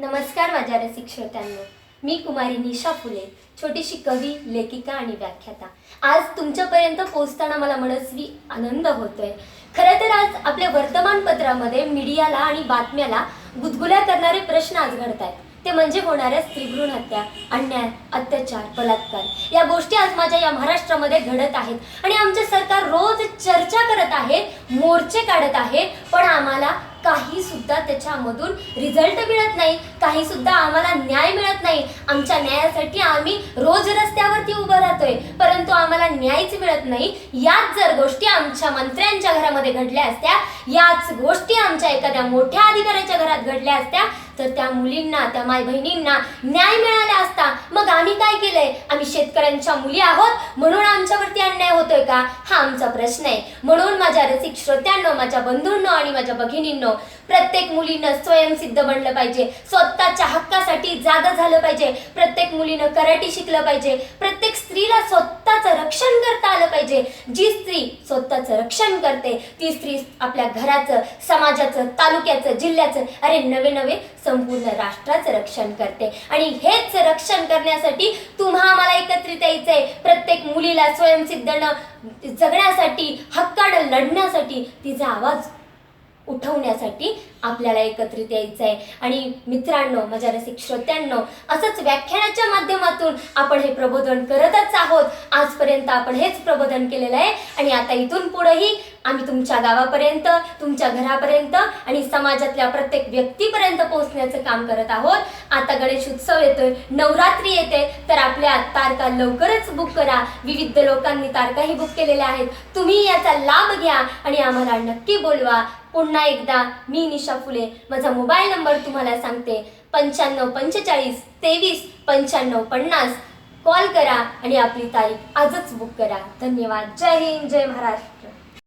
नमस्कार माझ्या रसिक श्रोत्यांनो मी कुमारी निशा फुले छोटीशी कवी लेखिका आणि व्याख्याता. आज तुमच्यापर्यंत पोचताना मला मनस्वी आनंद होतोय. खरं तर आज आपल्या वर्तमानपत्रामध्ये मीडियाला आणि बातम्याला गुदगुल्या करणारे प्रश्न आज घडत आहेत ते म्हणजे होणाऱ्या स्त्रीभ्रूण हत्या अन्याय अत्याचार बलात्कार. या गोष्टी आज माझ्या या महाराष्ट्रामध्ये घडत आहेत. आणि आमचे सरकार रोज चर्चा करत आहे मोर्चे काढत आहे पण आम्हाला काही सुद्धा त्याच्यामधून रिझल्ट मिळत नाही. काही सुद्धा आम्हाला न्याय मिळत नाही. आमच्या न्यायासाठी आम्ही रोज रस्त्यावरती उभं राहतोय परंतु आम्हाला न्यायच मिळत नाही. याच जर गोष्टी आमच्या मंत्र्यांच्या घरामध्ये घडल्या असत्या याच गोष्टी आमच्या एखाद्या मोठ्या अधिकाऱ्याच्या घरात घडल्या असत्या तर त्या मुलींना त्या माय बहिणींना न्याय मिळाला असता मग आम्ही काय केलंय? आम्ही शेतकऱ्यांच्या मुली आहोत म्हणून आमच्यावरती अन्याय होतोय का? हा आमचा प्रश्न आहे. म्हणून माझ्या रसिक श्रोत्यांनो माझ्या बंधूंनो आणि माझ्या भगिनींनो प्रत्येक मुलीनं स्वयंसिद्ध बनलं पाहिजे. स्वतःच्या हक्क जागं झालं पाहिजे. प्रत्येक मुलीनं कराटे शिकलं पाहिजे. प्रत्येक स्त्रीला स्वतःचं रक्षण करता आलं पाहिजे. जी स्त्री स्वतःचं रक्षण करते ती स्त्री आपल्या घराचं समाजाचं तालुक्याचं जिल्ह्याचं अरे नवे नवे संपूर्ण राष्ट्राचं रक्षण करते. आणि हेच रक्षण करण्यासाठी तुम्हा आम्हाला एकत्रित यायचंय. प्रत्येक मुलीला स्वयंसिद्धनं जगण्यासाठी हक्कानं लढण्यासाठी तिचा आवाज उठवण्यासाठी आपल्याला एकत्रित यायचं आहे आणि मित्रांनो माझ्या रसिक श्रोत्यांनो असंच व्याख्यानाच्या माध्यमातून आपण हे प्रबोधन करतच आहोत. आजपर्यंत आपण हेच प्रबोधन केलेलं आहे. आणि आता इथून पुढेही आम्ही तुमच्या गावापर्यंत तुमच्या घरापर्यंत आणि समाजातल्या प्रत्येक व्यक्तीपर्यंत पोहोचण्याचं काम करत आहोत. आता गणेश उत्सव येतोय नवरात्री येते. तर आपल्या तारखा लवकरच बुक करा. विविध लोकांनी तारखाही बुक केलेल्या आहेत. तुम्ही याचा लाभ घ्या आणि आम्हाला नक्की बोलवा. पुन्हा एकदा मी निशा फुले. माझा मोबाईल नंबर तुम्हाला सांगते. पंच्याण्णव पंचेचाळीस तेवीस पंच्याण्णव पन्नास. कॉल करा आणि आपली तारीख आजच बुक करा. धन्यवाद. जय हिंद जय महाराष्ट्र.